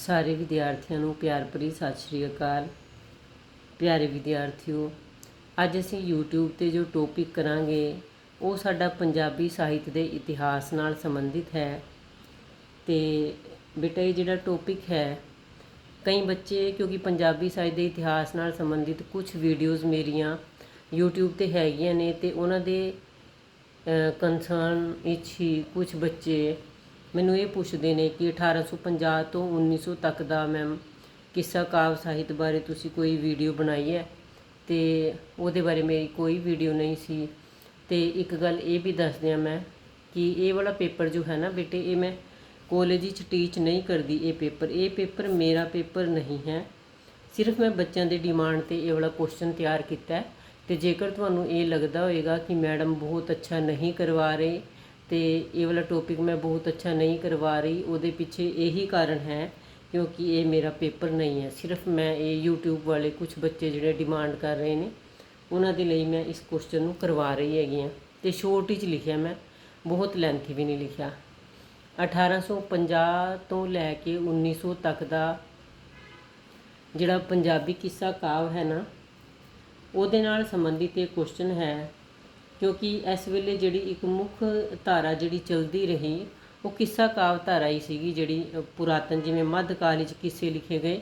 ਸਾਰੇ ਵਿਦਿਆਰਥੀਆਂ ਨੂੰ ਪਿਆਰ ਭਰੀ ਸਤਿ ਸ਼੍ਰੀ ਅਕਾਲ। ਪਿਆਰੇ ਵਿਦਿਆਰਥੀਓ, ਅੱਜ ਅਸੀਂ YouTube ਤੇ ਜੋ ਟੌਪਿਕ ਕਰਾਂਗੇ, ਉਹ ਸਾਡਾ ਪੰਜਾਬੀ ਸਾਹਿਤ ਦੇ ਇਤਿਹਾਸ ਨਾਲ ਸੰਬੰਧਿਤ ਹੈ। ਤੇ ਬੇਟਾ, ਇਹ ਜਿਹੜਾ ਟੌਪਿਕ ਹੈ, ਕਈ ਬੱਚੇ, ਕਿਉਂਕਿ ਪੰਜਾਬੀ ਸਾਹਿਤ ਦੇ ਇਤਿਹਾਸ ਨਾਲ ਸੰਬੰਧਿਤ ਕੁਝ ਵੀਡੀਓਜ਼ ਮੇਰੀਆਂ YouTube ਤੇ ਹੈਗੀਆਂ ਨੇ ਤੇ ਉਹਨਾਂ ਦੇ ਕੰਸਰਨ ਵਿੱਚ ਹੀ ਕੁਝ ਬੱਚੇ ਮੈਨੂੰ ਇਹ ਪੁੱਛਦੇ ਨੇ ਕਿ 1850 ਤੋਂ 1900 ਤੱਕ ਦਾ ਮੈਮ ਕਿੱਸਾ ਕਾਵ ਸਾਹਿਤ ਬਾਰੇ ਤੁਸੀਂ ਕੋਈ ਵੀਡੀਓ ਬਣਾਈ ਹੈ? ਤੇ ਉਹਦੇ ਬਾਰੇ ਮੇਰੀ ਕੋਈ ਵੀਡੀਓ ਨਹੀਂ ਸੀ। ਤੇ ਇੱਕ ਗੱਲ ਇਹ ਵੀ ਦੱਸਦਿਆਂ ਮੈਂ ਕਿ ਇਹ ਵਾਲਾ ਪੇਪਰ ਜੋ ਹੈ ਨਾ ਬੇਟੇ, ਇਹ ਮੈਂ ਕਾਲਜ ਵਿੱਚ ਟੀਚ ਨਹੀਂ ਕਰਦੀ ਇਹ ਪੇਪਰ। ਇਹ ਪੇਪਰ ਮੇਰਾ ਪੇਪਰ ਨਹੀਂ ਹੈ। ਸਿਰਫ ਮੈਂ ਬੱਚਿਆਂ ਦੇ ਡਿਮਾਂਡ ਤੇ ਇਹ ਵਾਲਾ ਕੁਐਸਚਨ ਤਿਆਰ ਕੀਤਾ ਹੈ। ਤੇ ਜੇਕਰ ਤੁਹਾਨੂੰ ਇਹ ਲੱਗਦਾ ਹੋਏਗਾ ਕਿ ਮੈਡਮ ਬਹੁਤ ਅੱਛਾ ਨਹੀਂ ਕਰਵਾ ਰਹੇ ਤੇ ਇਹ ਵਾਲਾ ਟੌਪਿਕ ਮੈਂ ਬਹੁਤ ਅੱਛਾ ਨਹੀਂ ਕਰਵਾ ਰਹੀ, ਉਹਦੇ ਪਿੱਛੇ ਇਹੀ ਕਾਰਨ ਹੈ ਕਿਉਂਕਿ ਇਹ ਮੇਰਾ ਪੇਪਰ ਨਹੀਂ ਹੈ। ਸਿਰਫ ਮੈਂ ਇਹ YouTube ਵਾਲੇ ਕੁਝ ਬੱਚੇ ਜਿਹੜੇ ਡਿਮਾਂਡ ਕਰ ਰਹੇ ਨੇ, ਉਹਨਾਂ ਦੇ ਲਈ ਮੈਂ ਇਸ ਕੁਐਸਚਨ ਨੂੰ ਕਰਵਾ ਰਹੀ ਹੈਗੀ ਹਾਂ। ਤੇ ਸ਼ੋਰਟ ਵਿੱਚ ਲਿਖਿਆ ਮੈਂ, ਬਹੁਤ ਲੈਂਥੀ ਵੀ ਨਹੀਂ ਲਿਖਿਆ। 1850 ਤੋਂ ਲੈ ਕੇ 1900 ਤੱਕ ਦਾ ਜਿਹੜਾ ਪੰਜਾਬੀ ਕਿੱਸਾ ਕਾਵ ਹੈ ਨਾ, ਉਹਦੇ ਨਾਲ ਸੰਬੰਧਿਤ ਇਹ ਕੁਐਸਚਨ ਹੈ ਕਿਉਂਕਿ ਇਸ ਵੇਲੇ ਜਿਹੜੀ ਇੱਕ ਮੁੱਖ ਧਾਰਾ ਜਿਹੜੀ ਚਲਦੀ ਰਹੀ, ਉਹ ਕਿੱਸਾ ਕਾਵ ਧਾਰਾ ਹੀ ਸੀਗੀ ਜਿਹੜੀ ਪੁਰਾਤਨ, ਜਿਵੇਂ ਮੱਧ ਕਾਲ ਵਿੱਚ ਕਿੱਸੇ ਲਿਖੇ ਗਏ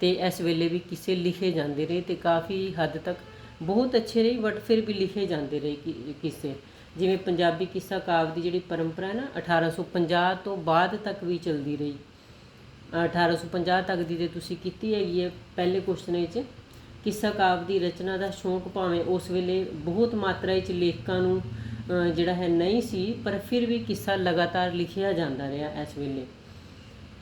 ਤੇ ਇਸ ਵੇਲੇ ਵੀ ਕਿੱਸੇ ਲਿਖੇ ਜਾਂਦੇ ਰਹੇ ਤੇ ਕਾਫੀ ਹੱਦ ਤੱਕ ਬਹੁਤ ਅੱਛੇ ਰਹੇ ਬਟ ਫਿਰ ਵੀ ਲਿਖੇ ਜਾਂਦੇ ਰਹੇ ਕਿ- ਕਿੱਸੇ। ਜਿਵੇਂ ਪੰਜਾਬੀ ਕਿੱਸਾ ਕਾਵ ਦੀ ਜਿਹੜੀ ਪਰੰਪਰਾ ਹੈ ਨਾ 1850 ਤੋਂ ਬਾਅਦ ਤੱਕ ਵੀ ਚਲਦੀ ਰਹੀ। 1850 ਤੱਕ ਦੀ ਤੇ ਤੁਸੀਂ ਕੀਤੀ ਹੈਗੀ ਹੈ ਪਹਿਲੇ ਕੁਐਸਚਨ ਵਿੱਚ ਕਿੱਸਾ ਕਾਵ ਦੀ ਰਚਨਾ ਦਾ ਸ਼ੌਂਕ ਭਾਵੇਂ ਉਸ ਵੇਲੇ ਬਹੁਤ ਮਾਤਰਾ ਵਿੱਚ ਲੇਖਕਾਂ ਨੂੰ ਜਿਹੜਾ ਹੈ ਨਹੀਂ ਸੀ, ਪਰ ਫਿਰ ਵੀ ਕਿੱਸਾ ਲਗਾਤਾਰ ਲਿਖਿਆ ਜਾਂਦਾ ਰਿਹਾ ਇਸ ਵੇਲੇ।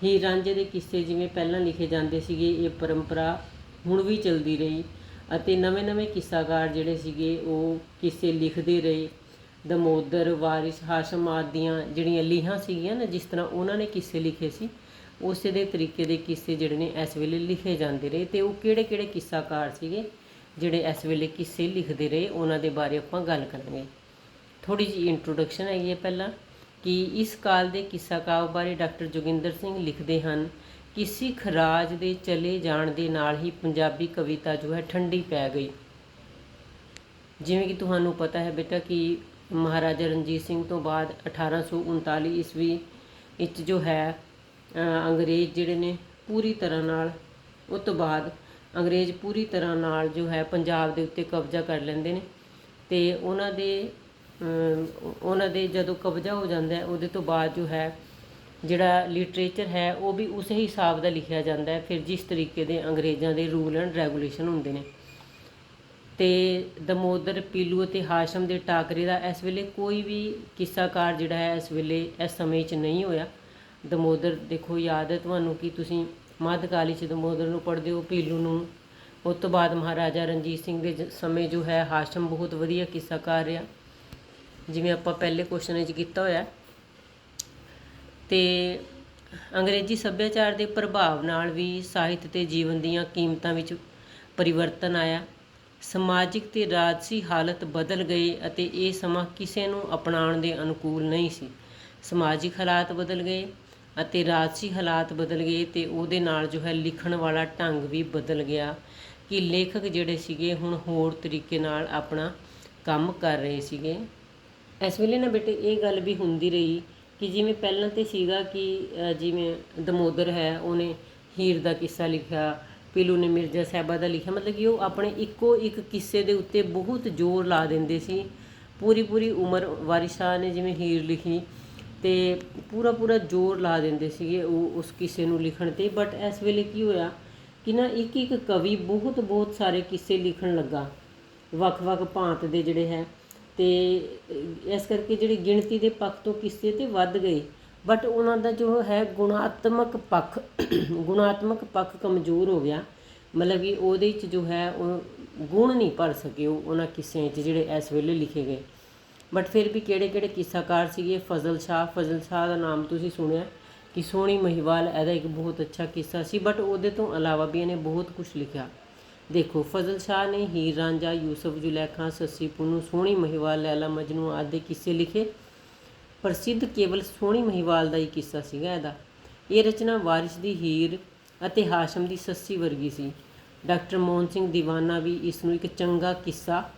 ਹੀ ਰਾਂਝੇ ਦੇ ਕਿੱਸੇ ਜਿਵੇਂ ਪਹਿਲਾਂ ਲਿਖੇ ਜਾਂਦੇ ਸੀਗੇ, ਇਹ ਪਰੰਪਰਾ ਹੁਣ ਵੀ ਚੱਲਦੀ ਰਹੀ ਅਤੇ ਨਵੇਂ-ਨਵੇਂ ਕਿੱਸਾਕਾਰ ਜਿਹੜੇ ਸੀਗੇ, ਉਹ ਕਿੱਸੇ ਲਿਖਦੇ ਰਹੇ। ਦਮੋਦਰ, ਵਾਰਿਸ, ਹਾਸ਼ਮ ਆਦੀਆਂ ਜਿਹੜੀਆਂ ਲੀਹਾਂ ਸੀਗੀਆਂ ਨਾ, ਜਿਸ ਤਰ੍ਹਾਂ ਉਹਨਾਂ ਨੇ ਕਿੱਸੇ ਲਿਖੇ ਸੀ ਉਸੇ ਦੇ ਤਰੀਕੇ ਦੇ ਕਿੱਸੇ ਜਿਹੜੇ ਨੇ ਇਸ ਵੇਲੇ ਲਿਖੇ ਜਾਂਦੇ ਰਹੇ ਤੇ ਉਹ ਕਿਹੜੇ-ਕਿਹੜੇ ਕਿੱਸਾਕਾਰ ਸੀਗੇ ਜਿਹੜੇ ਇਸ ਵੇਲੇ ਕਿੱਸੇ ਲਿਖਦੇ ਰਹੇ, ਉਹਨਾਂ ਦੇ ਬਾਰੇ ਆਪਾਂ ਗੱਲ ਕਰਾਂਗੇ। ਥੋੜੀ ਜਿਹੀ ਇੰਟਰੋਡਕਸ਼ਨ ਹੈਗੀ ਹੈ ਪਹਿਲਾਂ ਕਿ ਇਸ ਕਾਲ ਦੇ ਕਿੱਸਾ ਕਾਵ ਬਾਰੇ ਡਾਕਟਰ ਜੋਗਿੰਦਰ ਸਿੰਘ ਲਿਖਦੇ ਹਨ ਕਿ ਸਿੱਖ ਰਾਜ ਦੇ ਚਲੇ ਜਾਣ ਦੇ ਨਾਲ ਹੀ ਪੰਜਾਬੀ ਕਵਿਤਾ ਜੋ ਹੈ ਠੰਡੀ ਪੈ ਗਈ। ਜਿਵੇਂ ਕਿ ਤੁਹਾਨੂੰ ਪਤਾ ਹੈ ਬੇਟਾ ਕਿ ਮਹਾਰਾਜਾ ਰਣਜੀਤ ਸਿੰਘ ਤੋਂ ਬਾਅਦ 1839 ਈਸਵੀ ਵਿੱਚ ਜੋ ਹੈ ਅੰਗਰੇਜ਼ ਜਿਹੜੇ ਨੇ ਪੂਰੀ ਤਰ੍ਹਾਂ ਨਾਲ, ਉਹ ਤੋਂ ਬਾਅਦ ਅੰਗਰੇਜ਼ ਪੂਰੀ ਤਰ੍ਹਾਂ ਨਾਲ ਜੋ ਹੈ ਪੰਜਾਬ ਦੇ ਉੱਤੇ ਕਬਜ਼ਾ ਕਰ ਲੈਂਦੇ ਨੇ ਤੇ ਉਹਨਾਂ ਦੇ ਉਹਨਾਂ ਦੇ ਜਦੋਂ ਕਬਜ਼ਾ ਹੋ ਜਾਂਦਾ ਉਹਦੇ ਤੋਂ ਬਾਅਦ ਜੋ ਹੈ ਜਿਹੜਾ ਲਿਟਰੇਚਰ ਹੈ, ਉਹ ਵੀ ਉਸੇ ਹਿਸਾਬ ਦਾ ਲਿਖਿਆ ਜਾਂਦਾ ਹੈ, ਫਿਰ ਜਿਸ ਤਰੀਕੇ ਦੇ ਅੰਗਰੇਜ਼ਾਂ ਦੇ ਰੂਲ ਐਂਡ ਰੈਗੂਲੇਸ਼ਨ ਹੁੰਦੇ ਨੇ। ਤੇ ਦਮੋਦਰ, ਪੀਲੂ ਅਤੇ ਹਾਸ਼ਮ ਦੇ ਟਾਕਰੇ ਦਾ ਇਸ ਵੇਲੇ ਕੋਈ ਵੀ ਕਿੱਸਾਕਾਰ ਜਿਹੜਾ ਹੈ ਇਸ ਵੇਲੇ ਇਸ ਸਮੇਂ 'ਚ ਨਹੀਂ ਹੋਇਆ। ਦਮੋਦਰ, ਦੇਖੋ ਯਾਦ ਹੈ ਤੁਹਾਨੂੰ ਕਿ ਤੁਸੀਂ ਮੱਧਕਾਲੀ 'ਚ ਦਮੋਦਰ ਨੂੰ ਪੜ੍ਹਦੇ ਹੋ, ਪੀਲੂ ਨੂੰ। ਉਸ ਤੋਂ ਬਾਅਦ ਮਹਾਰਾਜਾ ਰਣਜੀਤ ਸਿੰਘ ਦੇ ਜ- ਸਮੇਂ ਜੋ ਹੈ, ਹਾਸ਼ਮ ਬਹੁਤ ਵਧੀਆ ਕਿੱਸਾਕਾਰ ਰਿਹਾ। ਜਿਵੇਂ ਆਪਾਂ ਪਹਿਲੇ ਕੁਐਸਚਨ ਵਿੱਚ ਕੀਤਾ ਹੋਇਆ। ਤੇ ਅੰਗਰੇਜ਼ੀ ਸੱਭਿਆਚਾਰ ਦੇ ਪ੍ਰਭਾਵ ਨਾਲ ਵੀ ਸਾਹਿਤ ਤੇ ਜੀਵਨ ਦੀਆਂ ਕੀਮਤਾਂ ਵਿੱਚ ਪਰਿਵਰਤਨ ਆਇਆ। ਸਮਾਜਿਕ ਤੇ ਰਾਜਸੀ ਹਾਲਤ ਬਦਲ ਗਏ ਅਤੇ ਇਹ ਸਮਾਂ ਕਿਸੇ ਨੂੰ ਅਪਣਾਉਣ ਦੇ ਅਨੁਕੂਲ ਨਹੀਂ ਸੀ। ਸਮਾਜਿਕ ਹਾਲਾਤ ਬਦਲ ਗਏ। ਅਤੇ ਰਾਜਸੀ ਹਾਲਾਤ ਬਦਲ ਗਏ ਤੇ ਉਹਦੇ ਨਾਲ ਜੋ ਹੈ ਲਿਖਣ ਵਾਲਾ ਢੰਗ ਵੀ ਬਦਲ ਗਿਆ ਕਿ ਲੇਖਕ ਜਿਹੜੇ ਸੀਗੇ ਹੁਣ ਹੋਰ ਤਰੀਕੇ ਨਾਲ ਆਪਣਾ ਕੰਮ ਕਰ ਰਹੇ ਸੀਗੇ। ਇਸ ਵੇਲੇ ਨਾ ਬੇਟੇ ਇਹ ਗੱਲ ਵੀ ਹੁੰਦੀ ਰਹੀ ਕਿ ਜਿਵੇਂ ਪਹਿਲਾਂ ਤੇ ਸੀਗਾ ਕਿ ਜਿਵੇਂ ਦਮੋਦਰ ਹੈ, ਉਹਨੇ ਹੀਰ ਦਾ ਕਿੱਸਾ ਲਿਖਿਆ, ਪੀਲੂ ਨੇ ਮਿਰਜ਼ਾ ਸਾਹਿਬਾ ਦਾ ਲਿਖਿਆ, ਮਤਲਬ ਕਿ ਉਹ ਆਪਣੇ ਇੱਕੋ ਇੱਕ ਕਿੱਸੇ ਦੇ ਉੱਤੇ ਬਹੁਤ ਜ਼ੋਰ ਲਾ ਦਿੰਦੇ ਸੀ। ਪੂਰੀ ਪੂਰੀ ਉਮਰ ਵਾਰਿਸ ਸ਼ਾਹ ਨੇ ਜਿਵੇਂ ਹੀਰ ਲਿਖੀ ਤੇ ਪੂਰਾ ਪੂਰਾ ਜ਼ੋਰ ਲਾ ਦਿੰਦੇ ਸੀਗੇ ਉਹ ਉਸ ਕਿੱਸੇ ਨੂੰ ਲਿਖਣ ਤੇ। ਬਟ ਇਸ ਵੇਲੇ ਕੀ ਹੋਇਆ ਕਿ ਨਾ ਇੱਕ ਇੱਕ ਕਵੀ ਬਹੁਤ ਬਹੁਤ ਸਾਰੇ ਕਿੱਸੇ ਲਿਖਣ ਲੱਗਾ। ਵੱਖ-ਵੱਖ ਭਾਂਤ ਦੇ ਜਿਹੜੇ ਹੈ ਤੇ ਇਸ ਕਰਕੇ ਜਿਹੜੀ ਗਿਣਤੀ ਦੇ ਪੱਖ ਤੋਂ ਕਿੱਸੇ ਤੇ ਵੱਧ ਗਏ। ਬਟ ਉਹਨਾਂ ਦਾ ਜੋ ਹੈ ਗੁਣਾਤਮਕ ਪੱਖ ਗੁਣਾਤਮਕ ਪੱਖ ਕਮਜ਼ੋਰ ਹੋ ਗਿਆ। ਮਤਲਬ ਕਿ ਉਹਦੇ ਵਿੱਚ ਜੋ ਹੈ ਉਹ ਗੁਣ ਨਹੀਂ ਭਰ ਸਕੇ ਉਹ ਉਹਨਾਂ ਕਿੱਸਿਆਂ 'ਚ ਜਿਹੜੇ ਇਸ ਵੇਲੇ ਲਿਖੇ ਗਏ। ਬਟ ਫਿਰ ਵੀ ਕਿਹੜੇ ਕਿਹੜੇ ਕਿੱਸਾਕਾਰ ਸੀਗੇ? ਫਜ਼ਲ ਸ਼ਾਹ। ਫਜ਼ਲ ਸ਼ਾਹ ਦਾ ਨਾਮ ਤੁਸੀਂ ਸੁਣਿਆ ਕਿ ਸੋਹਣੀ ਮਹੀਵਾਲ, ਇਹਦਾ ਇੱਕ ਬਹੁਤ ਅੱਛਾ ਕਿੱਸਾ ਸੀ। ਬਟ ਉਹਦੇ ਤੋਂ ਇਲਾਵਾ ਵੀ ਇਹਨੇ ਬਹੁਤ ਕੁਝ ਲਿਖਿਆ। ਦੇਖੋ, ਫਜ਼ਲ ਸ਼ਾਹ ਨੇ ਹੀਰ, ਰਾਂਝਾ, ਯੂਸਫ, ਜ਼ੁਲੈਖਾਂ, ਸੱਸੀ, ਪੁੰਨੂ, ਸੋਹਣੀ ਮਹੀਵਾਲ, ਲੈਲਾ, ਮਜਨੂ ਆਦਿ ਕਿੱਸੇ ਲਿਖੇ। ਪ੍ਰਸਿੱਧ ਕੇਵਲ ਸੋਹਣੀ ਮਹੀਵਾਲ ਦਾ ਹੀ ਕਿੱਸਾ ਸੀਗਾ ਇਹਦਾ। ਇਹ ਰਚਨਾ ਵਾਰਿਸ ਦੀ ਹੀਰ ਅਤੇ ਹਾਸ਼ਮ ਦੀ ਸੱਸੀ ਵਰਗੀ ਸੀ। ਡਾਕਟਰ ਮੋਹਨ ਸਿੰਘ ਦੀਵਾਨਾ ਵੀ ਇਸ ਨੂੰ ਇੱਕ ਚੰਗਾ ਕਿੱਸਾ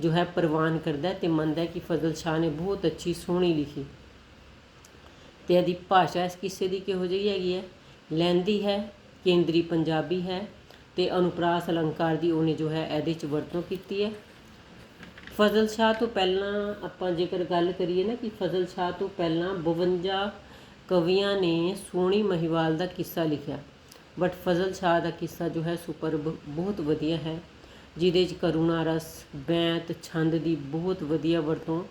ਜੋ ਹੈ ਪ੍ਰਵਾਨ ਕਰਦਾ ਹੈ ਤੇ ਮੰਨਦਾ ਕਿ ਫਜ਼ਲ ਸ਼ਾਹ ਨੇ ਬਹੁਤ ਅੱਛੀ, ਸੋਹਣੀ ਲਿਖੀ। ਤੇ ਇਹਦੀ ਭਾਸ਼ਾ ਇਸ ਕਿੱਸੇ ਦੀ ਕਿਹੋ ਜਿਹੀ ਹੈਗੀ ਹੈ? ਲਹਿੰਦੀ ਹੈ, ਕੇਂਦਰੀ ਪੰਜਾਬੀ ਹੈ ਤੇ ਅਨੁਪਰਾਸ ਅਲੰਕਾਰ ਦੀ ਉਹਨੇ ਜੋ ਹੈ ਇਹਦੇ ਚ ਵਰਤੋਂ ਕੀਤੀ ਹੈ। ਫਜ਼ਲ ਸ਼ਾਹ ਤੋਂ ਪਹਿਲਾਂ ਆਪਾਂ ਜੇਕਰ ਗੱਲ ਕਰੀਏ ਨਾ ਕਿ ਫਜ਼ਲ ਸ਼ਾਹ ਤੋਂ ਪਹਿਲਾਂ 52 ਕਵੀਆਂ ਨੇ ਸੋਹਣੀ ਮਹੀਵਾਲ ਦਾ ਕਿੱਸਾ ਲਿਖਿਆ। ਬਟ ਫਜ਼ਲ ਸ਼ਾਹ ਦਾ ਕਿੱਸਾ ਜੋ ਹੈ ਸੁਪਰ ਬਹੁਤ ਵਧੀਆ ਹੈ। ਜਿਹਦੇ ਚ ਕਰੁਣਾ ਰਸ, ਬੈਂਤ, ਛੰਦ ਦੀ ਬਹੁਤ ਵਧੀਆ ਵਰਤੋਂ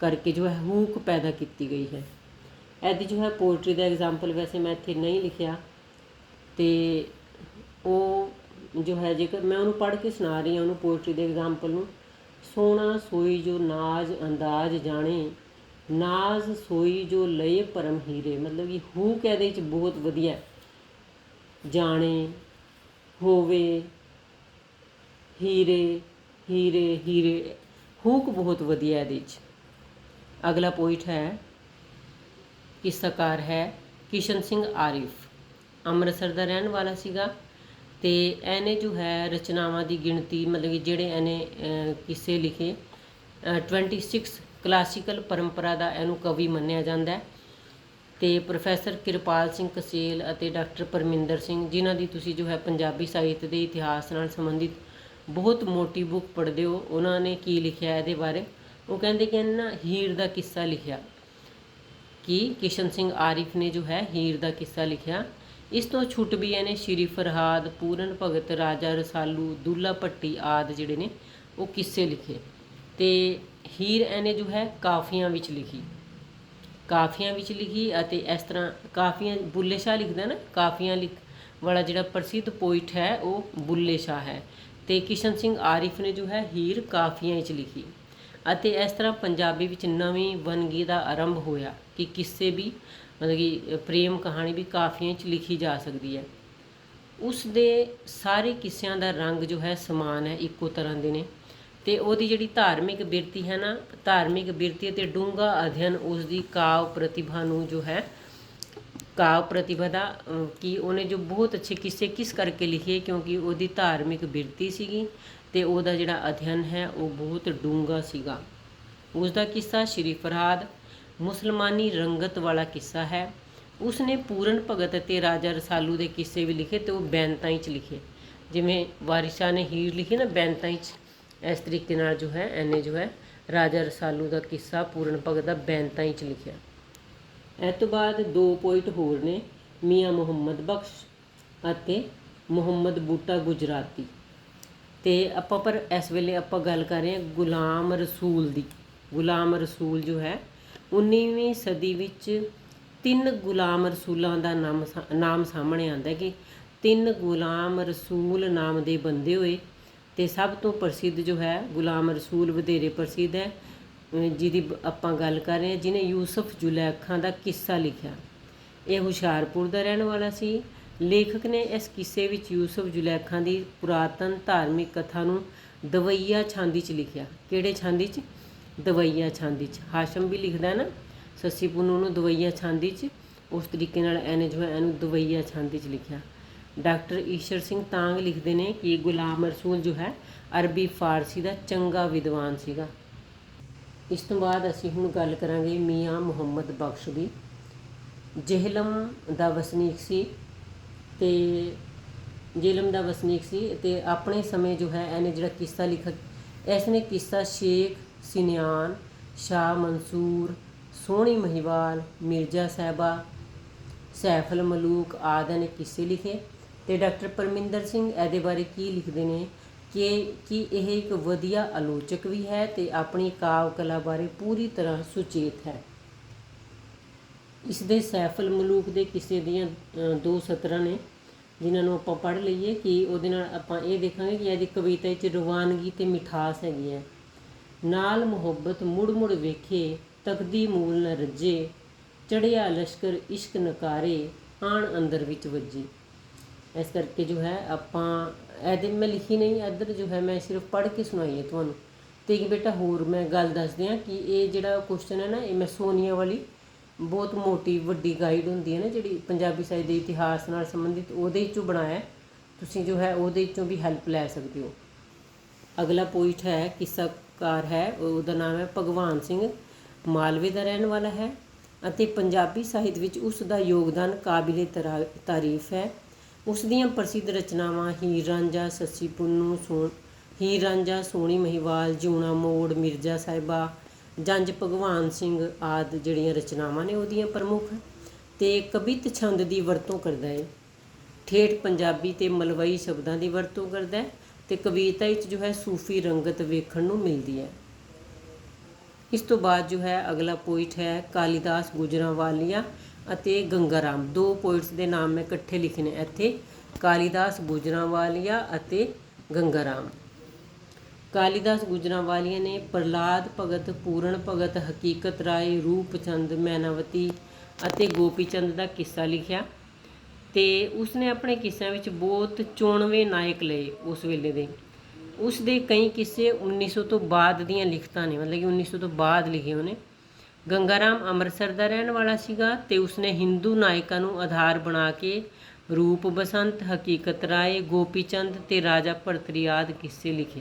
ਕਰਕੇ ਜੋ ਹੈ ਹੂਕ ਪੈਦਾ ਕੀਤੀ ਗਈ ਹੈ। ਇਹਦੀ ਜੋ ਹੈ ਪੋਇਟਰੀ ਦਾ ਐਗਜ਼ਾਮਪਲ ਵੈਸੇ ਮੈਂ ਇੱਥੇ ਨਹੀਂ ਲਿਖਿਆ ਤੇ ਉਹ ਜੋ ਹੈ ਜੇਕਰ ਮੈਂ ਉਹਨੂੰ ਪੜ੍ਹ ਕੇ ਸੁਣਾ ਰਹੀ ਹਾਂ, ਉਹਨੂੰ ਪੋਇਟਰੀ ਦੇ ਐਗਜ਼ਾਮਪਲ ਨੂੰ ਸੋਨਾ ਸੋਈ ਜੋ ਨਾਜ ਅੰਦਾਜ਼ ਜਾਣੇ, ਨਾਜ਼ ਸੋਈ ਜੋ ਲਏ ਪਰਮ ਹੀਰੇ, ਮਤਲਬ ਕਿ ਹੂਕ ਇਹਦੇ ਵਿੱਚ ਬਹੁਤ ਵਧੀਆ ਜਾਣੇ, ਹੋਵੇ ਹੀਰੇ ਹੀਰੇ ਹੀਰੇ ਹੂਕ ਬਹੁਤ ਵਧੀਆ ਇਹਦੇ ਵਿੱਚ ਅਗਲਾ ਪੋਇਟ ਹੈ ਕਿੱਸਾਕਾਰ ਹੈ? ਕਿਸ਼ਨ ਸਿੰਘ ਆਰਿਫ। ਅੰਮ੍ਰਿਤਸਰ ਦਾ ਰਹਿਣ ਵਾਲਾ ਸੀਗਾ ਤੇ ਇਹਨੇ ਜੋ ਹੈ ਰਚਨਾਵਾਂ ਦੀ ਗਿਣਤੀ ਮਤਲਬ ਕਿ ਜਿਹੜੇ ਇਹਨੇ ਕਿੱਸੇ ਲਿਖੇ ਅਹ, 26 ਕਲਾਸੀਕਲ ਪਰੰਪਰਾ ਦਾ ਇਹਨੂੰ ਕਵੀ ਮੰਨਿਆ ਜਾਂਦਾ ਹੈ। ਤੇ ਪ੍ਰੋਫੈਸਰ ਕਿਰਪਾਲ ਸਿੰਘ ਕਸੇਲ ਅਤੇ ਡਾਕਟਰ ਪਰਮਿੰਦਰ ਸਿੰਘ ਜਿਨ੍ਹਾਂ ਦੀ ਤੁਸੀਂ ਜੋ ਹੈ ਪੰਜਾਬੀ ਸਾਹਿਤ ਦੇ ਇਤਿਹਾਸ ਨਾਲ ਸੰਬੰਧਿਤ ਬਹੁਤ ਮੋਟੀ ਬੁੱਕ ਪੜ੍ਹਦੇ ਹੋ, ਉਹਨਾਂ ਨੇ ਕੀ ਲਿਖਿਆ ਇਹਦੇ ਬਾਰੇ? ਉਹ ਕਹਿੰਦੇ ਕਿ ਇਹਨੇ ਨਾ ਹੀਰ ਦਾ ਕਿੱਸਾ ਲਿਖਿਆ। ਕਿ ਕਿਸ਼ਨ ਸਿੰਘ ਆਰਿਫ ਨੇ ਜੋ ਹੈ ਹੀਰ ਦਾ ਕਿੱਸਾ ਲਿਖਿਆ। ਇਸ ਤੋਂ ਛੁੱਟ ਵੀ ਇਹਨੇ ਸ਼੍ਰੀ ਫਰਹਾਦ, ਪੂਰਨ ਭਗਤ, ਰਾਜਾ ਰਸਾਲੂ, ਦੁੱਲਾ ਭੱਟੀ ਆਦ ਜਿਹੜੇ ਨੇ, ਉਹ ਕਿੱਸੇ ਲਿਖੇ। ਤੇ ਹੀਰ ਇਹਨੇ ਜੋ ਹੈ ਕਾਫੀਆਂ ਵਿੱਚ ਲਿਖੀ। ਕਾਫੀਆਂ ਵਿੱਚ ਲਿਖੀ ਅਤੇ ਇਸ ਤਰ੍ਹਾਂ ਕਾਫੀਆਂ, ਬੁੱਲੇ ਸ਼ਾਹ ਲਿਖਦਾ ਨਾ, ਕਾਫੀਆਂ ਲਿਖ ਵਾਲਾ ਜਿਹੜਾ ਪ੍ਰਸਿੱਧ ਪੋਇਟ ਹੈ, ਉਹ ਬੁੱਲੇ ਸ਼ਾਹ ਹੈ। ਤੇ ਕਿਸ਼ਨ ਸਿੰਘ ਆਰਿਫ ਨੇ ਜੋ ਹੈ ਹੀਰ ਕਾਫੀਆਂ ਵਿੱਚ ਲਿਖੀ ਅਤੇ ਇਸ ਤਰ੍ਹਾਂ ਪੰਜਾਬੀ ਵਿੱਚ ਨਵੀਂ ਵੰਨਗੀ ਦਾ ਆਰੰਭ ਹੋਇਆ ਕਿ ਕਿਸੇ ਵੀ, ਮਤਲਬ ਕਿ ਪ੍ਰੇਮ ਕਹਾਣੀ ਵੀ ਕਾਫੀਆਂ ਵਿੱਚ ਲਿਖੀ ਜਾ ਸਕਦੀ ਹੈ। ਉਸ ਦੇ ਸਾਰੇ ਕਿੱਸਿਆਂ ਦਾ ਰੰਗ ਜੋ ਹੈ ਸਮਾਨ ਹੈ, ਇੱਕੋ ਤਰ੍ਹਾਂ ਦੇ ਨੇ ਤੇ ਉਹਦੀ ਜਿਹੜੀ ਧਾਰਮਿਕ ਬਿਰਤੀ ਹੈ ਨਾ, ਧਾਰਮਿਕ ਬਿਰਤੀ ਤੇ ਡੂੰਘਾ ਅਧਿਐਨ ਉਸ ਦੀ ਕਾਵ ਪ੍ਰਤਿਭਾ ਨੂੰ ਜੋ ਹੈ ਕਾਵ ਪ੍ਰਤਿਭਾ ਦਾ ਕਿ ਉਹਨੇ ਜੋ ਬਹੁਤ ਅੱਛੇ ਕਿੱਸੇ ਕਿਸ ਕਰਕੇ ਲਿਖੇ ਕਿਉਂਕਿ ਉਹਦੀ ਧਾਰਮਿਕ ਬਿਰਤੀ ਸੀਗੀ ਤੇ ਉਹਦਾ ਜਿਹੜਾ ਅਧਿਐਨ ਹੈ ਉਹ ਬਹੁਤ ਡੂੰਘਾ ਸੀਗਾ ਉਸ ਦਾ ਕਿੱਸਾ ਸ਼੍ਰੀ ਫਰਹਾਦ ਮੁਸਲਮਾਨੀ ਰੰਗਤ ਵਾਲਾ ਕਿੱਸਾ ਹੈ ਉਸਨੇ ਪੂਰਨ ਭਗਤ ਅਤੇ ਰਾਜਾ ਰਸਾਲੂ ਦੇ ਕਿੱਸੇ ਵੀ ਲਿਖੇ ਤੇ ਉਹ ਬੈਂਤਾਂ ਵਿੱਚ ਲਿਖੇ ਜਿਵੇਂ ਵਾਰਿਸਾ ਨੇ ਹੀਰ ਲਿਖੇ ਨਾ ਬੈਂਤਾਂ ਵਿੱਚ ਇਸ ਤਰੀਕੇ ਨਾਲ ਜੋ ਹੈ ਐਨੇ ਜੋ ਹੈ ਰਾਜਾ ਰਸਾਲੂ ਦਾ ਕਿੱਸਾ ਪੂਰਨ ਭਗਤ ਦਾ ਬੈਂਤਾਂ ਵਿੱਚ ਲਿਖਿਆ ਇਹ ਤੋਂ ਬਾਅਦ ਦੋ ਪੁਆਇੰਟ ਹੋਰ ਨੇ, ਮੀਆਂ ਮੁਹੰਮਦ ਬਖਸ਼ ਅਤੇ ਮੁਹੰਮਦ ਬੂਟਾ ਗੁਜਰਾਤੀ। ਤੇ ਆਪਾਂ ਪਰ ਇਸ ਵੇਲੇ ਆਪਾਂ ਗੱਲ ਕਰ ਰਹੇ ਹਾਂ ਗੁਲਾਮ ਰਸੂਲ ਦੀ। ਗੁਲਾਮ ਰਸੂਲ ਜੋ ਹੈ 19ਵੀਂ ਸਦੀ ਵਿੱਚ ਤਿੰਨ ਗੁਲਾਮ ਰਸੂਲਾਂ ਦਾ ਨਾਮ ਨਾਮ ਸਾਹਮਣੇ ਆਉਂਦਾ ਹੈ ਕਿ ਤਿੰਨ ਗੁਲਾਮ ਰਸੂਲ ਨਾਮ ਦੇ ਬੰਦੇ ਹੋਏ। ਤੇ ਸਭ ਤੋਂ ਪ੍ਰਸਿੱਧ ਜੋ ਹੈ, ਗੁਲਾਮ ਰਸੂਲ ਵਧੇਰੇ ਪ੍ਰਸਿੱਧ ਹੈ। ਜਿਹਦੀ ਬ- ਆਪਾਂ ਗੱਲ ਕਰ ਰਹੇ ਹਾਂ ਜਿਨੇ ਯੂਸਫ ਜੁਲੈਖਾਂ ਦਾ ਕਿੱਸਾ ਲਿਖਿਆ। ਇਹ ਹੁਸ਼ਿਆਰਪੁਰ ਦਾ ਰਹਿਣ ਵਾਲਾ ਸੀ। ਲੇਖਕ ਨੇ ਇਸ ਕਿੱਸੇ ਵਿੱਚ ਯੂਸਫ ਜੁਲੈਖਾਂ ਦੀ ਪੁਰਾਤਨ ਧਾਰਮਿਕ ਕਥਾ ਨੂੰ ਦਵਈਆ ਛਾਂਦੀ 'ਚ ਲਿਖਿਆ। ਕਿਹੜੇ ਛਾਂਦੀ 'ਚ? ਦਵਈਆ ਛਾਂਦੀ 'ਚ। ਹਾਸ਼ਮ ਵੀ ਲਿਖਦਾ ਨਾ, ਸੱਸੀ ਪੁੰਨੂ ਨੂੰ ਦਵਈਆ ਛਾਂਦੀ 'ਚ। ਉਸ ਤਰੀਕੇ ਨਾਲ ਇਹਨੇ ਜੋ ਹੈ ਇਹਨੂੰ ਦਵਈਆ ਛਾਂਦੀ 'ਚ ਲਿਖਿਆ। ਡਾਕਟਰ ਈਸ਼ਰ ਸਿੰਘ ਤਾਂਗ ਲਿਖਦੇ ਨੇ ਕਿ ਗੁਲਾਮ ਰਸੂਲ ਜੋ ਹੈ ਅਰਬੀ ਫਾਰਸੀ ਦਾ ਚੰਗਾ ਵਿਦਵਾਨ ਸੀਗਾ। ਇਸ ਤੋਂ ਬਾਅਦ ਅਸੀਂ ਹੁਣ ਗੱਲ ਕਰਾਂਗੇ ਮੀਆਂ ਮੁਹੰਮਦ ਬਖਸ਼ ਦੀ। ਜਹਿਲਮ ਦਾ ਵਸਨੀਕ ਸੀ ਤੇ ਜੇਲਮ ਦਾ ਵਸਨੀਕ ਸੀ ਤੇ ਆਪਣੇ ਸਮੇਂ ਜੋ ਹੈ ਇਹਨੇ ਜਿਹੜਾ ਕਿੱਸਾ ਲਿਖਿਆ ਇਸ ਨੇ ਕਿੱਸਾ ਸ਼ੇਖ ਸਿਨਿਆਨ, ਸ਼ਾਹ ਮਨਸੂਰ, ਸੋਹਣੀ ਮਹੀਵਾਲ, ਮਿਰਜ਼ਾ ਸਾਹਿਬਾ, ਸੈਫਲ ਮਲੂਕ ਆਦਿ ਨੇ ਕਿੱਸੇ ਲਿਖੇ ਤੇ ਡਾਕਟਰ ਪਰਮਿੰਦਰ ਸਿੰਘ ਇਹਦੇ ਬਾਰੇ ਕੀ ਲਿਖਦੇ ਨੇ? ਕਿ ਕਿ ਇਹ ਇੱਕ ਵਧੀਆ ਆਲੋਚਕ ਵੀ ਹੈ ਤੇ ਆਪਣੀ ਕਾਵ ਕਲਾ ਬਾਰੇ ਪੂਰੀ ਤਰ੍ਹਾਂ ਸੁਚੇਤ ਹੈ। ਇਸ ਦੇ ਸੈਫਲ ਮਲੂਕ ਦੇ ਕਿਸੇ ਦੀਆਂ ਦੋ ਸਤਰਾਂ ਨੇ, ਜਿਨ੍ਹਾਂ ਨੂੰ ਆਪਾਂ ਪੜ੍ਹ ਲਈਏ ਕਿ ਉਹਦੇ ਨਾਲ ਆਪਾਂ ਇਹ ਦੇਖਾਂਗੇ ਕਿ ਇਹਦੀ ਕਵਿਤਾ ਵਿੱਚ ਰਵਾਨਗੀ ਤੇ ਮਿਠਾਸ ਹੈਗੀ ਹੈ। ਨਾਲ ਮੁਹੱਬਤ ਮੁੜ ਮੁੜ ਵੇਖੇ, ਤਕਦੀ ਮੂਲ ਨ ਰੱਜੇ ਚੜਿਆ ਲਸ਼ਕਰ ਇਸ਼ਕ ਨਕਾਰੇ, ਆਣ ਅੰਦਰ ਵਿੱਚ ਵੱਜੀ। ਇਸ ਕਰਕੇ ਜੋ ਹੈ, ਆਪਾਂ ਇਹਦੇ ਮੈਂ ਲਿਖੀ ਨਹੀਂ, ਇੱਧਰ ਜੋ ਹੈ ਮੈਂ ਸਿਰਫ ਪੜ੍ਹ ਕੇ ਸੁਣਾਈ ਹੈ ਤੁਹਾਨੂੰ। ਤੇ ਇੱਕ ਬੇਟਾ ਹੋਰ ਮੈਂ ਗੱਲ ਦੱਸਦੇ ਆ ਕਿ ਇਹ ਜਿਹੜਾ ਕੁਐਸਚਨ ਹੈ ਨਾ, ਇਹ ਮੈਂ ਸੋਨੀਆ ਵਾਲੀ ਬਹੁਤ ਮੋਟੀ ਵੱਡੀ ਗਾਈਡ ਹੁੰਦੀ ਹੈ ਨਾ, ਜਿਹੜੀ ਪੰਜਾਬੀ ਸਾਹਿਤ ਦੇ ਇਤਿਹਾਸ ਨਾਲ ਸੰਬੰਧਿਤ ਉਹਦੇ ਵਿੱਚੋਂ ਬਣਾਇਆ ਤੁਸੀਂ ਜੋ ਹੈ ਉਹਦੇ ਵਿੱਚੋਂ ਵੀ ਹੈਲਪ ਲੈ ਸਕਦੇ ਹੋ। ਅਗਲਾ ਪੋਇਟ ਹੈ, ਕਿੱਸਾਕਾਰ ਹੈ, ਉਹਦਾ ਨਾਮ ਹੈ ਭਗਵਾਨ ਸਿੰਘ ਮਾਲਵੇ ਦਾ ਰਹਿਣ ਵਾਲਾ ਹੈ। ਅਤੇ ਪੰਜਾਬੀ ਸਾਹਿਤ ਵਿੱਚ ਉਸ ਦਾ ਯੋਗਦਾਨ ਕਾਬਿਲੇ ਤਰਾ- ਤਾਰੀਫ ਹੈ। ਉਸ ਦੀਆਂ ਪ੍ਰਸਿੱਧ ਰਚਨਾਵਾਂ ਹੀਰ ਰਾਂਝਾ, ਸੱਸੀ ਪੁੰਨੂ ਸੋ ਹੀਰ ਰਾਂਝਾ, ਸੋਹਣੀ ਮਹੀਵਾਲ ਜੂਣਾ ਮੋੜ, ਮਿਰਜ਼ਾ ਸਾਹਿਬਾ, ਜੰਜ ਭਗਵਾਨ ਸਿੰਘ ਆਦਿ ਜਿਹੜੀਆਂ ਰਚਨਾਵਾਂ ਨੇ ਉਹਦੀਆਂ ਪ੍ਰਮੁੱਖ ਤੇ ਕਵਿਤ ਛੰਦ ਦੀ ਵਰਤੋਂ ਕਰਦਾ ਹੈ ਠੇਠ ਪੰਜਾਬੀ ਤੇ ਮਲਵਈ ਸ਼ਬਦਾਂ ਦੀ ਵਰਤੋਂ ਕਰਦਾ ਹੈ ਤੇ ਕਵਿਤਾ ਵਿੱਚ ਜੋ ਹੈ ਸੂਫੀ ਰੰਗਤ ਵੇਖਣ ਨੂੰ ਮਿਲਦੀ ਹੈ। ਇਸ ਤੋਂ ਬਾਅਦ ਜੋ ਹੈ ਅਗਲਾ ਪੋਇਟ ਹੈ ਕਾਲੀਦਾਸ ਗੁਜਰਾਂਵਾਲੀਆ ਅਤੇ ਗੰਗਾਰਾਮ। ਦੋ ਪੋਇਟਸ ਦੇ ਨਾਮ ਮੈਂ ਇਕੱਠੇ ਲਿਖੇ ਨੇ ਇੱਥੇ। ਕਾਲੀਦਾਸ ਗੁਜਰਾਂਵਾਲੀਆ ਅਤੇ ਗੰਗਾਰਾਮ। ਕਾਲੀਦਾਸ ਗੁਜਰਾਂਵਾਲੀਆ ਨੇ ਪ੍ਰਲਾਦ ਭਗਤ, ਪੂਰਨ ਭਗਤ, ਹਕੀਕਤ ਰਾਏ ਰੂਪਚੰਦ ਮੈਨਾਵਤੀ ਅਤੇ ਗੋਪੀਚੰਦ ਦਾ ਕਿੱਸਾ ਲਿਖਿਆ ਤੇ ਉਸਨੇ ਆਪਣੇ ਕਿੱਸਿਆਂ ਵਿੱਚ ਬਹੁਤ ਚੋਣਵੇਂ ਨਾਇਕ ਲਏ ਉਸ ਵੇਲੇ ਦੇ। ਉਸ ਦੇ ਕਈ ਕਿੱਸੇ 1900 ਤੋਂ ਬਾਅਦ ਦੀਆਂ ਲਿਖਤਾਂ ਨੇ, ਮਤਲਬ ਕਿ 1900 ਤੋਂ ਬਾਅਦ ਲਿਖੇ ਉਹਨੇ। ਗੰਗਾਰਾਮ ਅੰਮ੍ਰਿਤਸਰ ਦਾ ਰਹਿਣ ਵਾਲਾ ਸੀਗਾ ਤੇ ਉਸਨੇ ਹਿੰਦੂ ਨਾਇਕਾਂ ਨੂੰ ਆਧਾਰ ਬਣਾ ਕੇ ਰੂਪ ਬਸੰਤ ਹਕੀਕਤ ਰਾਏ ਗੋਪੀਚੰਦ ਤੇ ਰਾਜਾ ਭਰਤਰੀ ਕਿੱਸੇ ਲਿਖੇ।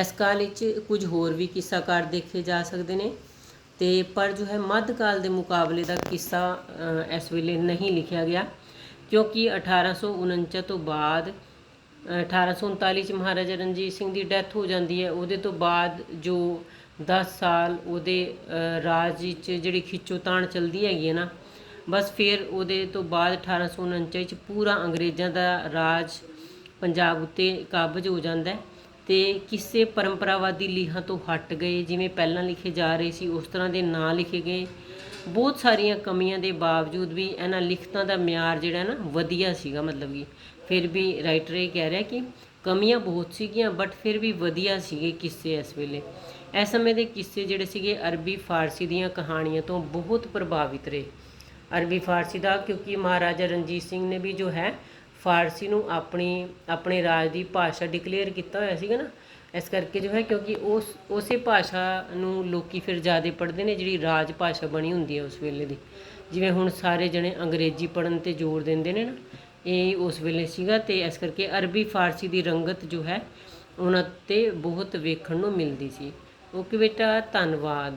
ਇਸ ਕਾਲ ਵਿੱਚ ਕੁਝ ਹੋਰ ਵੀ ਕਿੱਸਾਕਾਰ ਦੇਖੇ ਜਾ ਸਕਦੇ ਨੇ ਤੇ ਪਰ ਜੋ ਹੈ ਮੱਧਕਾਲ ਦੇ ਮੁਕਾਬਲੇ ਦਾ ਕਿੱਸਾ ਅ, ਇਸ ਵੇਲੇ ਨਹੀਂ ਲਿਖਿਆ ਗਿਆ ਕਿਉਂਕਿ 1849 ਤੋਂ ਬਾਅਦ ਅ, 1839 ਚ ਮਹਾਰਾਜਾ ਰਣਜੀਤ ਸਿੰਘ ਦੀ ਡੈਥ ਹੋ ਜਾਂਦੀ ਹੈ। ਉਹਦੇ ਤੋਂ ਬਾਅਦ ਜੋ 10 ਸਾਲ ਉਹਦੇ ਰਾਜ ਵਿੱਚ ਜਿਹੜੀ ਖਿੱਚੋਤਾਣ ਚਲਦੀ ਹੈਗੀ ਹੈ ਨਾ, ਬਸ ਫਿਰ ਉਹਦੇ ਤੋਂ ਬਾਅਦ 1849 ਚ ਪੂਰਾ ਅੰਗਰੇਜ਼ਾਂ ਦਾ ਰਾਜ ਪੰਜਾਬ ਉੱਤੇ ਕਾਬਜ ਹੋ ਜਾਂਦਾ ਹੈ ਤੇ ਕਿਸੇ ਪਰੰਪਰਾਵਾਦੀ ਲੀਹਾਂ ਤੋਂ ਹਟ ਗਏ, ਜਿਵੇਂ ਪਹਿਲਾਂ ਲਿਖੇ ਜਾ ਰਹੇ ਸੀ, ਉਸ ਤਰ੍ਹਾਂ ਦੇ ਨਾਂ ਲਿਖੇ ਗਏ। ਬਹੁਤ ਸਾਰੀਆਂ ਕਮੀਆਂ ਦੇ ਬਾਵਜੂਦ ਵੀ ਇਹਨਾਂ ਲਿਖਤਾਂ ਦਾ ਮਿਆਰ ਜਿਹੜਾ ਨਾ, ਵਧੀਆ ਸੀਗਾ ਮਤਲਬ ਕਿ। ਫਿਰ ਵੀ ਰਾਈਟਰ ਇਹ ਕਹਿ ਰਿਹਾ ਕਿ ਕਮੀਆਂ ਬਹੁਤ ਸੀਗੀਆਂ, ਬਟ ਫਿਰ ਵੀ ਵਧੀਆ ਸੀਗੇ ਕਿੱਸੇ ਇਸ ਵੇਲੇ। ਇਸ ਸਮੇਂ ਦੇ ਕਿੱਸੇ ਜਿਹੜੇ ਸੀਗੇ ਅਰਬੀ ਫਾਰਸੀ ਦੀਆਂ ਕਹਾਣੀਆਂ ਤੋਂ ਬਹੁਤ ਪ੍ਰਭਾਵਿਤ ਰਹੇ। ਅਰਬੀ ਫਾਰਸੀ ਦਾ, ਕਿਉਂਕਿ ਮਹਾਰਾਜਾ ਰਣਜੀਤ ਸਿੰਘ ਨੇ ਵੀ ਜੋ ਹੈ, ਫਾਰਸੀ ਨੂੰ ਆਪਣੀ, ਆਪਣੇ ਰਾਜ ਦੀ ਭਾਸ਼ਾ ਡਿਕਲੇਅਰ ਕੀਤਾ ਹੋਇਆ ਸੀਗਾ ਨਾ। ਇਸ ਕਰਕੇ ਜੋ ਹੈ, ਕਿਉਂਕਿ ਉਸ, ਉਸੇ ਭਾਸ਼ਾ ਨੂੰ ਲੋਕੀ ਫਿਰ ਜ਼ਿਆਦਾ ਪੜ੍ਹਦੇ ਨੇ, ਜਿਹੜੀ ਰਾਜ ਭਾਸ਼ਾ ਬਣੀ ਹੁੰਦੀ ਹੈ ਉਸ ਵੇਲੇ ਦੀ। ਜਿਵੇਂ ਹੁਣ ਸਾਰੇ ਜਣੇ ਅੰਗਰੇਜ਼ੀ ਪੜ੍ਹਨ ਤੇ ਜ਼ੋਰ ਦਿੰਦੇ ਨੇ ਨਾ, ਇਹ ਉਸ ਵੇਲੇ ਸੀਗਾ ਤੇ ਇਸ ਕਰਕੇ ਅਰਬੀ ਫਾਰਸੀ ਦੀ ਰੰਗਤ ਜੋ ਹੈ, ਉਹਨਾਂ ਤੇ ਬਹੁਤ ਵੇਖਣ ਨੂੰ ਮਿਲਦੀ ਸੀ। ਓਕੇ ਬੇਟਾ ਧੰਨਵਾਦ।